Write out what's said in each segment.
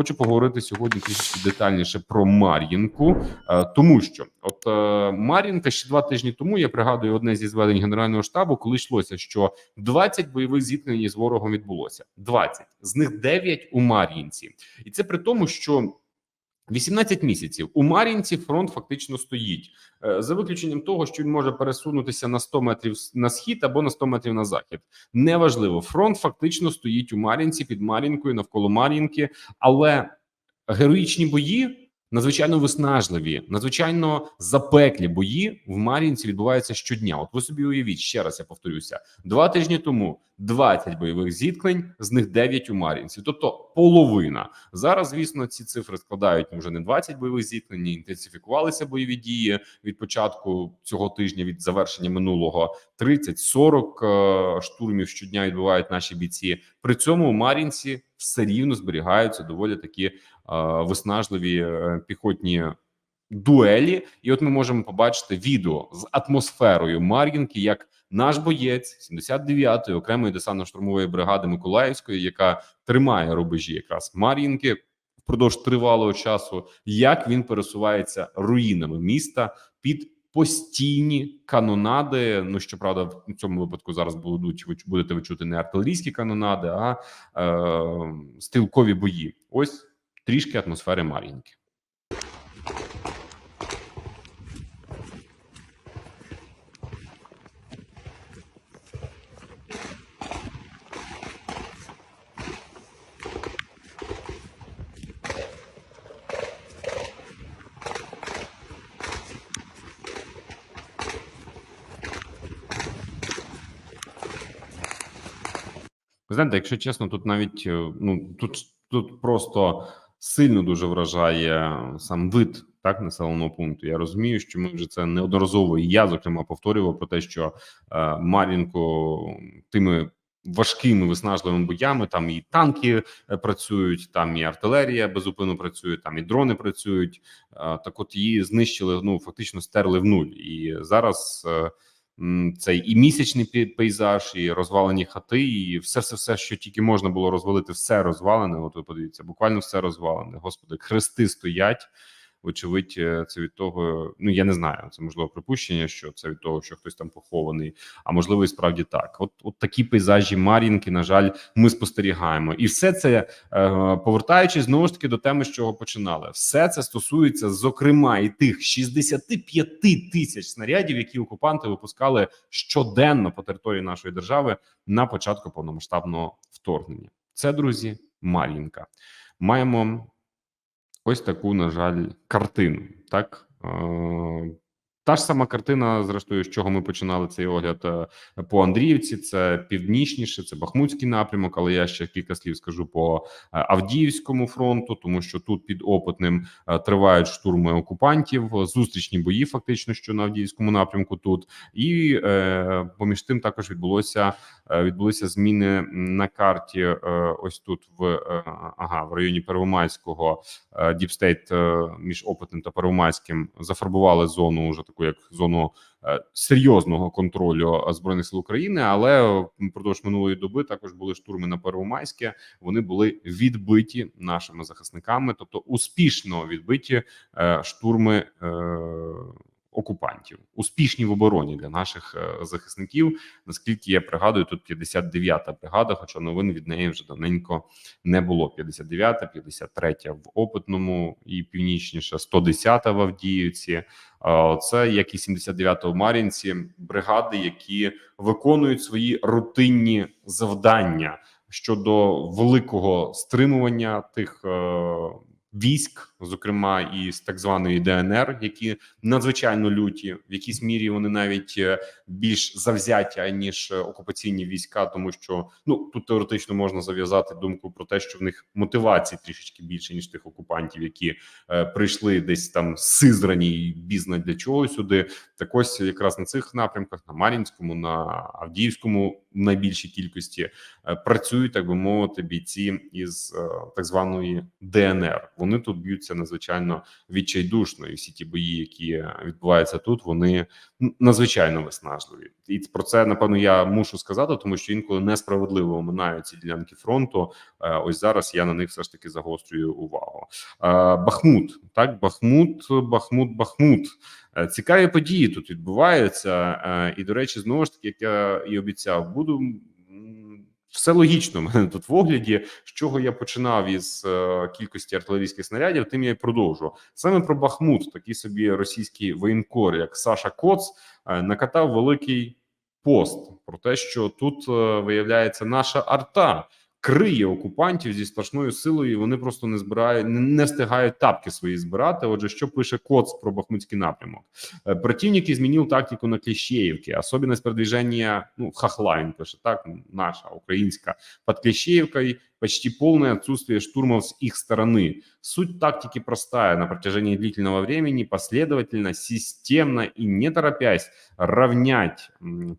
Хочу поговорити сьогодні трішки детальніше про Мар'їнку, е, тому що от е, Мар'їнка ще два тижні тому я пригадую одне зі зведень генерального штабу, коли йшлося, що 20 бойових зіткнень з ворогом відбулося. 20. з них 9 у Мар'їнці, і це при тому, що 18 місяців у Мар'їнці фронт фактично стоїть Е, за виключенням того, що він може пересунутися на 100 метрів на схід або на 100 метрів на захід. Неважливо, фронт фактично стоїть у Мар'їнці під Мар'їнкою навколо Мар'їнки, але героїчні бої. Надзвичайно виснажливі, надзвичайно запеклі бої в Мар'їнці відбуваються щодня. От ви собі уявіть ще раз. Я повторюся: два тижні тому 20 бойових зіткнень, з них 9 у Мар'їнці, тобто половина. Зараз, звісно, ці цифри складають ну, вже не 20 бойових зіткнень, інтенсифікувалися бойові дії від початку цього тижня, від завершення минулого 30-40 е, штурмів щодня відбувають наші бійці. При цьому у Мар'їнці все рівно зберігаються доволі такі е, виснажливі е, піхотні. Дуелі, і от ми можемо побачити відео з атмосферою Мар'їнки, як наш боєць 79-ї окремої десантно-штурмової бригади Миколаївської, яка тримає рубежі якраз Мар'їнки впродовж тривалого часу, як він пересувається руїнами міста під постійні канонади. Ну щоправда, в цьому випадку зараз будуть будете ви чути не артилерійські канонади, а е, стрілкові бої. Ось трішки атмосфери Мар'їнки. Ви знаєте, якщо чесно, тут навіть е, ну тут тут просто сильно дуже вражає сам вид так населеного пункту. Я розумію, що ми вже це неодноразово і я зокрема повторював про те, що е, Мар'їнку тими важкими виснажливими боями там і танки е, працюють, там і артилерія безупинно працює, там і дрони працюють. Е, так, от її знищили. Ну фактично стерли в нуль, і зараз. Цей і місячний пейзаж, і розвалені хати, і все, все, все, що тільки можна було розвалити, все розвалене. От ви подивіться, буквально все розвалене. Господи, хрести стоять. Вочевидь, е, це від того. Ну я не знаю. Це можливо припущення, що це від того, що хтось там похований. А можливо, і справді так. От, от такі пейзажі Мар'їнки, на жаль, ми спостерігаємо, і все це е, повертаючись знову ж таки до теми, з чого починали, все це стосується, зокрема, і тих 65 тисяч снарядів, які окупанти випускали щоденно по території нашої держави на початку повномасштабного вторгнення. Це друзі, Мар'їнка. Маємо ось таку, на жаль, картину. Так та ж сама картина, зрештою, з чого ми починали цей огляд е, по Андріївці. Це північніше, це Бахмутський напрямок. Але я ще кілька слів скажу по е, Авдіївському фронту, тому що тут під Опитним е, тривають штурми окупантів, зустрічні бої, фактично, що на Авдіївському напрямку тут, і е, поміж тим також відбулося е, відбулися зміни на карті. е, Ось тут в е, ага в районі Первомайського Діпстейт між Опитним та Первомайським зафарбували зону вже таку як зону е, серйозного контролю е, збройних сил України. Але впродовж минулої доби також були штурми на Первомайське. Вони були відбиті нашими захисниками, тобто успішно відбиті е, штурми. Окупантів успішні в обороні для наших е, захисників. Наскільки я пригадую, тут 59-та бригада, хоча новин від неї вже давненько не було. 59-та, 53-я в опитному і північніше, 110-та в Авдіївці. Це як і 79-та в Мар'їнці, бригади, які виконують свої рутинні завдання щодо великого стримування тих е, військ, зокрема і з так званої ДНР, які надзвичайно люті, в якійсь мірі вони навіть е, більш завзяті ніж е, окупаційні війська, тому що ну тут теоретично можна зав'язати думку про те, що в них мотивації трішечки більше ніж тих окупантів, які е, прийшли десь там сизрані і бізна для чого сюди. Так ось якраз на цих напрямках, на Мар'їнському, на Авдіївському найбільшій кількості е, працюють, так би мовити, бійці із е, так званої ДНР. Вони тут б'ються надзвичайно відчайдушно, і всі ті бої, які відбуваються тут, вони надзвичайно виснажливі. І про це напевно я мушу сказати, тому що інколи несправедливо оминають ці ділянки фронту. Е, Ось зараз я на них все ж таки загострюю увагу. Е, Бахмут, так, Бахмут, Бахмут, Бахмут. Е, Цікаві події тут відбуваються. І, до речі, знову ж таки, як я і обіцяв, буду все логічно. в мене тут в огляді. З чого я починав із е, кількості артилерійських снарядів, тим я й продовжу. Саме про Бахмут, такий собі російський воєнкор, як Саша Коц, е, накатав великий пост про те, що тут е, виявляється наша арта. Криє окупантів зі страшною силою, і вони просто не збирають, не, встигають тапки свої збирати. Отже, що пише Коц про Бахмутський напрямок? Э, Противник змінив тактику на Клещеевке. особливість передвіження, ну, хахлайн пише так, наша, українська під Клещеевкой почти полное отсутствие штурмов с их стороны. Суть тактики простая. На протяжении длительного времени последовательно, системно и не торопясь равнять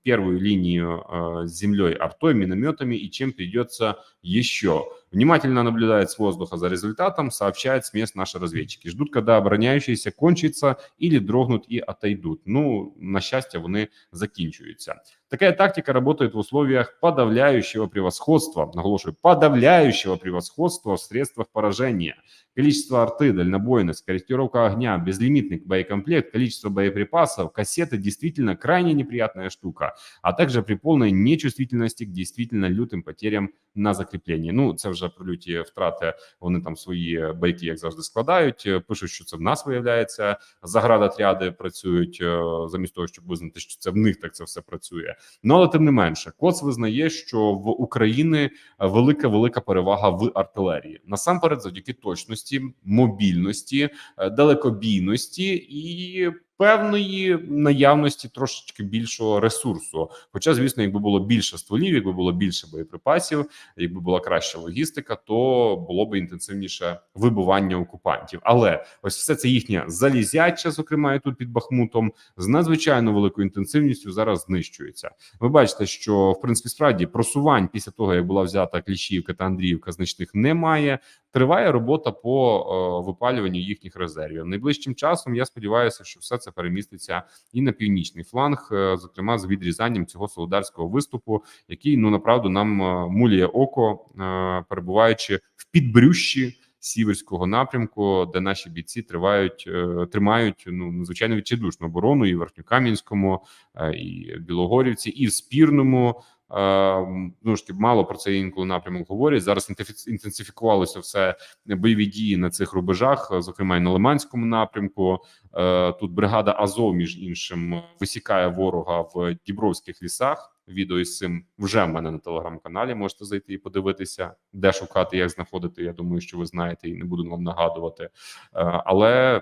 первую линию э, с землей артой, минометами и чем придется еще. Внимательно наблюдает с воздуха за результатом, сообщает с мест наши разведчики. Ждут, когда обороняющиеся кончится или дрогнут и отойдут. Ну, на счастье, вони закінчуються. Такая тактика работает в условиях подавляющего превосходства, наголошую, подавляющего превосходства в средствах поражения. Количество арты, дальнобойность, корректировка огня, безлимитный боекомплект, количество боеприпасов, кассеты действительно крайне неприятная штука, а также при полной нечувствительности к действительно лютым потерям на закріпленні. Ну, це вже про люті втрати. Вони там свої байки, як завжди, складають. Е, Пишуть, що це в нас виявляється. Заградотряди працюють е, замість того, щоб визнати, що це в них так це все працює. Ну але тим не менше, Коц визнає, що в України велика велика перевага в артилерії. Насамперед, завдяки точності, мобільності, е, далекобійності і певної наявності трошечки більшого ресурсу. Хоча, звісно, якби було більше стволів, якби було більше боєприпасів, якби була краща логістика, то було б інтенсивніше вибивання окупантів. Але ось все це їхнє залізяче, зокрема і тут під Бахмутом, з надзвичайно великою інтенсивністю зараз знищується. Ви бачите, що в принципі справді просувань після того, як була взята Кліщівка та Андріївка, значних немає. Триває робота по е, випалюванню їхніх резервів. Найближчим часом я сподіваюся, що все це переміститься і на північний фланг, е, зокрема з відрізанням цього солидарського виступу, який ну направду нам е, мулює око, перебуваючи в підбрющі. Сіверського напрямку, де наші бійці тривають, тримають ну надзвичайно відчайдушну оборону і в Верхньокам'янському, і Білогорівці, і в Спірному. Ну ж таки, мало про це інколи напрямок говорять. Зараз інтенсифі- інтенсифікувалося все бойові дії на цих рубежах, е, зокрема і на Лиманському напрямку. Е, Тут бригада Азов, між іншим, висікає ворога в Дібровських лісах. Відео із цим вже в мене на телеграм-каналі. Можете зайти і подивитися, де шукати, як знаходити. Я думаю, що ви знаєте, і не буду вам нагадувати. Е, Але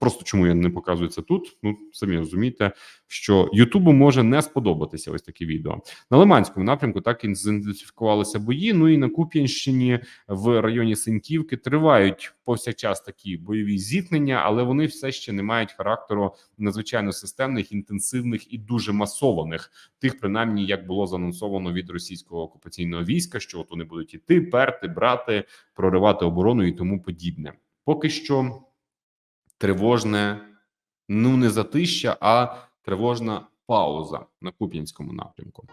просто чому я не показую це тут? Ну самі розумієте, що Ютубу може не сподобатися ось такі відео. На Лиманському напрямку так і зідентифікувалися бої. Ну і на Куп'янщині в районі Синьківки тривають повсякчас такі бойові зіткнення, але вони все ще не мають характеру надзвичайно системних, інтенсивних і дуже масованих. Тих, принаймні, як було заанонсовано від російського окупаційного війська, що от вони будуть іти, перти, брати, проривати оборону і тому подібне. Поки що тривожне, ну не затища, а тривожна пауза на Куп'янському напрямку.